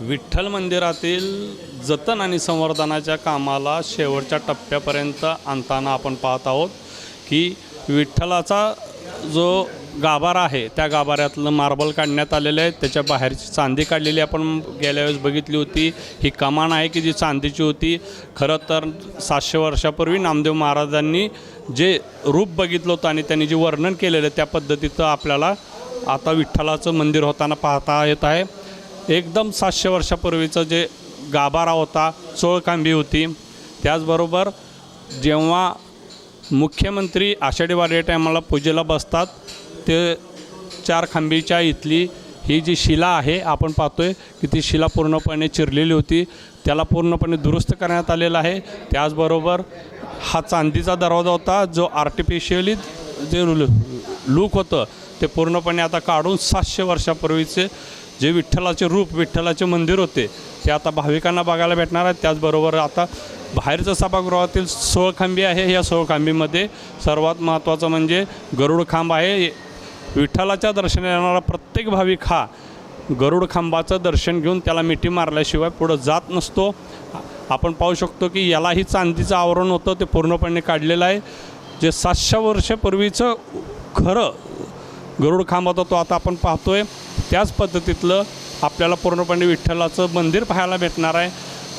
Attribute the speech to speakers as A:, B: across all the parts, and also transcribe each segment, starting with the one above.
A: विठ्ठल मंदिरातील जतन आणि संवर्धनाच्या कामाला शेवटच्या टप्प्यापर्यंत आणताना आपण पाहत आहोत की विठ्ठलाचा जो गाभारा आहे त्या गाभाऱ्यातलं मार्बल काढण्यात आलेलं आहे. त्याच्या बाहेरची चांदी काढलेली आपण गेल्या वेळेस बघितली होती. ही कमान आहे की जी चांदीची होती. खरं तर सातशे वर्षापूर्वी नामदेव महाराजांनी जे रूप बघितलं होतं आणि त्यांनी जे वर्णन केलेलं त्या पद्धतीचं आपल्याला आता विठ्ठलाचं मंदिर होताना पाहता येत आहे. एकदम सातशे वर्षापूर्वीचं जे गाभारा होता चोळकांबी होती त्याचबरोबर जेव्हा मुख्यमंत्री आषाढी वारे टायमाला पूजेला बसतात ते चार खांबीच्या इथली ही जी शिला आहे आपण पाहतोय की ती शिला पूर्णपणे चिरलेली होती. त्याला पूर्णपणे दुरुस्त करण्यात आलेला आहे. त्याचबरोबर हा चांदीचा दरवाजा होता जो आर्टिफिशियली जे लूक होतं ते पूर्णपणे आता काढून सातशे वर्षापूर्वीचे जे विठ्ठलाचे रूप विठ्ठलाचे मंदिर होते ते आता भाविकांना बघायला भेटणार आहे त्याचबरोबर आता बाहेरचं सभागृहातील सोळखांबी आहे. या सोळखांबीमध्ये सर्वात महत्त्वाचं म्हणजे गरुड खांब आहे. विठ्ठलाच्या दर्शनाला येणारा प्रत्येक भाविक हा गरुड खांबाचं दर्शन घेऊन त्याला मिठी मारल्याशिवाय पुढं जात नसतो. आपण पाहू शकतो की यालाही चांदीचं आवरण होतं ते पूर्णपणे काढलेलं आहे. जे सातशे वर्षापूर्वीचं खरं गरुड खांब होता तो आता आपण पाहतोय. त्याच पद्धतीतलं आपल्याला पूर्णपणे विठ्ठलाचं मंदिर पाहायला भेटणार आहे.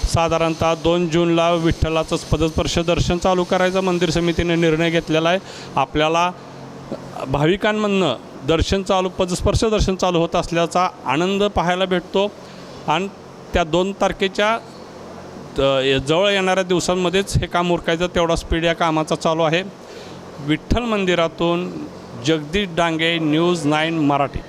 A: साधारणतः दोन जूनला विठ्ठलाचं पदस्पर्श दर्शन चालू करायचं मंदिर समितीने निर्णय घेतलेला आहे. आपल्याला भाविकांमधनं दर्शन चालू पदस्पर्श दर्शन चालू होत असल्याचा आनंद पाहायला भेटतो. आणि त्या दोन तारखेच्या जवळ येणाऱ्या दिवसांमध्येच हे काम उरकायचं तेवढा स्पीड या कामाचा चालू आहे. विठ्ठल मंदिरातून जगदीश डांगे न्यूज नाईन मराठी.